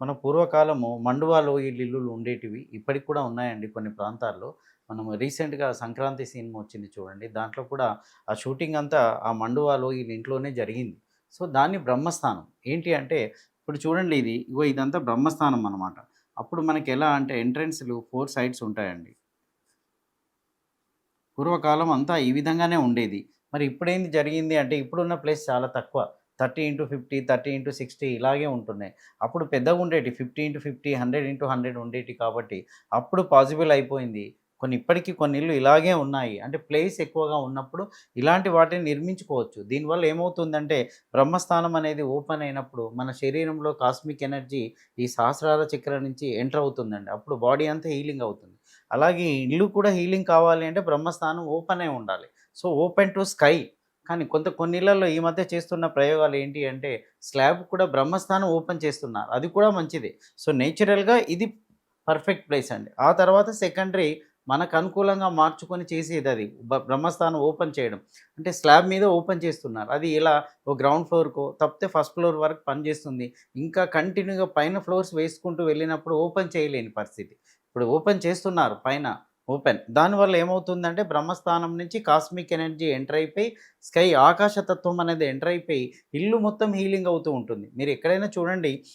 మన పూర్వకాలము మండువాలో ఇల్లులు ఉండేటివి ఇప్పటికి కూడా ఉన్నాయండి కొన్ని ప్రాంతాల్లో. మనం రీసెంట్గా సంక్రాంతి సినిమా వచ్చింది చూడండి. దాంట్లో కూడా ఆ షూటింగ్ అంతా ఆ మండువాలో వీళ్ళ ఇంట్లోనే జరిగింది. సో దాన్ని బ్రహ్మస్థానం. ఏంటి అంటే ఇప్పుడు చూడండి ఇది ఇగో ఇదంతా బ్రహ్మస్థానం అనమాట అప్పుడు మనకి ఎలా అంటే ఎంట్రెన్స్లు ఫోర్ సైడ్స్ ఉంటాయండి. పూర్వకాలం అంతా ఈ విధంగానే ఉండేది. మరి ఇప్పుడేంది జరిగింది అంటే ఇప్పుడున్న ప్లేస్ చాలా తక్కువ. Thirty into fifty thirty into sixty ఇలాగే ఉంటున్నాయి. అప్పుడు పెద్దగా ఉండేటి fifty into fifty hundred into hundred ఉండేటి కాబట్టి అప్పుడు పాసిబుల్ అయిపోయింది. కొన్ని ఇప్పటికీ కొన్ని ఇల్లు ఇలాగే ఉన్నాయి. అంటే ప్లేస్ ఎక్కువగా ఉన్నప్పుడు ఇలాంటి వాటిని నిర్మించుకోవచ్చు. దీనివల్ల ఏమవుతుందంటే బ్రహ్మస్థానం అనేది ఓపెన్ అయినప్పుడు మన శరీరంలో కాస్మిక్ ఎనర్జీ ఈ సహస్రార చక్ర నుంచి ఎంటర్ అవుతుందండి. అప్పుడు బాడీ అంతా హీలింగ్ అవుతుంది. అలాగే ఇల్లు కూడా హీలింగ్ కావాలి అంటే బ్రహ్మస్థానం ఓపెన్ అయి ఉండాలి. So open to sky. కానీ కొంత కొన్నిళ్ళలో ఈ మధ్య చేస్తున్న ప్రయోగాలు ఏంటి అంటే స్లాబ్ కూడా బ్రహ్మస్థానం ఓపెన్ చేస్తున్నారు. అది కూడా మంచిదే. సో నేచురల్గా ఇది పర్ఫెక్ట్ ప్లేస్ అండి. ఆ తర్వాత సెకండరీ మనకు అనుకూలంగా మార్చుకొని చేసేది అది. బ్రహ్మస్థానం ఓపెన్ చేయడం. అంటే స్లాబ్ మీద ఓపెన్ చేస్తున్నారు. అది ఇలా ఓ గ్రౌండ్ ఫ్లోర్కో తప్పితే ఫస్ట్ ఫ్లోర్ వరకు పనిచేస్తుంది ఇంకా కంటిన్యూగా పైన ఫ్లోర్స్ వేసుకుంటూ వెళ్ళినప్పుడు ఓపెన్ చేయలేని పరిస్థితి. ఇప్పుడు ఓపెన్ చేస్తున్నారు పైన. ఓపెన్. దానివల్ల ఏమవుతుందంటే బ్రహ్మస్థానం నుంచి కాస్మిక్ ఎనర్జీ ఎంటర్ అయిపోయి స్కై ఆకాశతత్వం అనేది ఎంటర్ అయిపోయి ఇల్లు మొత్తం హీలింగ్ అవుతూ ఉంటుంది. మీరు ఎక్కడైనా చూడండి